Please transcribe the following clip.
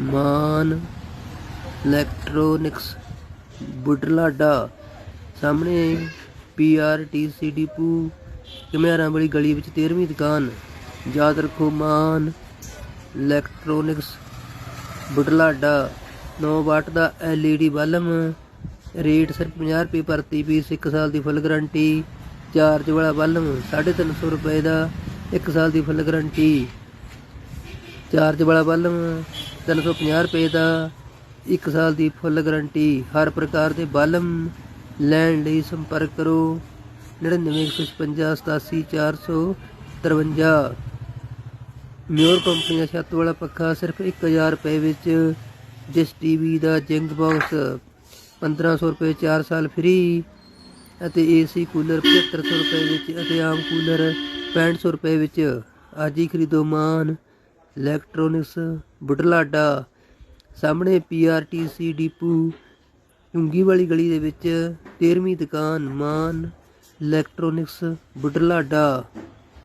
ਮਾਨ electronics Budhlada. ਸਾਹਮਣੇ PRTC depot ਘਮਿਆਰਾਂ ਵਾਲੀ ਗਲੀ ਵਿੱਚ 13ਵੀਂ ਦੁਕਾਨ। ਯਾਦ ਰੱਖੋ ਮਾਨ ਇਲੈਕਟ੍ਰੋਨਿਕਸ ਬੁਢਲਾਡਾ। 9 ਵਾਟ ਦਾ LED ਬਲਬ, ਰੇਟ ਸਿਰਫ 50 ਰੁਪਏ ਪ੍ਰਤੀ ਪੀਸ 1 ਸਾਲ ਦੀ ਫੁੱਲ ਗਾਰੰਟੀ। ਚਾਰਜ ਵਾਲਾ ਬਲਬ 350 ਰੁਪਏ ਦਾ 1 ਸਾਲ ਦੀ ਫੁੱਲ ਗਾਰੰਟੀ। ਚਾਰਜ ਵਾਲਾ ਬਲਬ 350 ਰੁਪਏ ਦਾ 1 ਸਾਲ ਦੀ ਫੁੱਲ ਗਾਰੰਟੀ। ਹਰ ਪ੍ਰਕਾਰ ਦੇ ਬਲਬ ਲੈਣ ਲਈ ਸੰਪਰਕ ਕਰੋ। 9915878453 ਮਿਓਰ ਕੰਪਨੀ ਦਾ ਛੱਤ ਵਾਲਾ ਪੱਖਾ ਸਿਰਫ 1000 ਰੁਪਏ ਵਿੱਚ ਜਿਸ ਟੀਵੀ ਦਾ ਜਿੰਕ ਬਾਕਸ 1500 ਰੁਪਏ 4 ਸਾਲ ਫ੍ਰੀ ਅਤੇ ਏਸੀ ਕੂਲਰ 7500 ਰੁਪਏ ਵਿੱਚ ਅਤੇ ਆਮ ਕੂਲਰ 6500 ਰੁਪਏ ਵਿੱਚ। ਅੱਜ ਹੀ ਖਰੀਦੋ ਮਾਨ। ਇਲੈਕਟ੍ਰੋਨਿਕਸ, ਬੁਢਲਾਡਾ, ਸਾਹਮਣੇ ਪੀਆਰਟੀਸੀ ਡੀਪੂ ਚੁੰਗੀ ਵਾਲੀ ਗਲੀ ਦੇ ਵਿੱਚ 13ਵੀਂ ਦੁਕਾਨ, ਮਾਨ, ਇਲੈਕਟ੍ਰੋਨਿਕਸ, ਬੁਢਲਾਡਾ।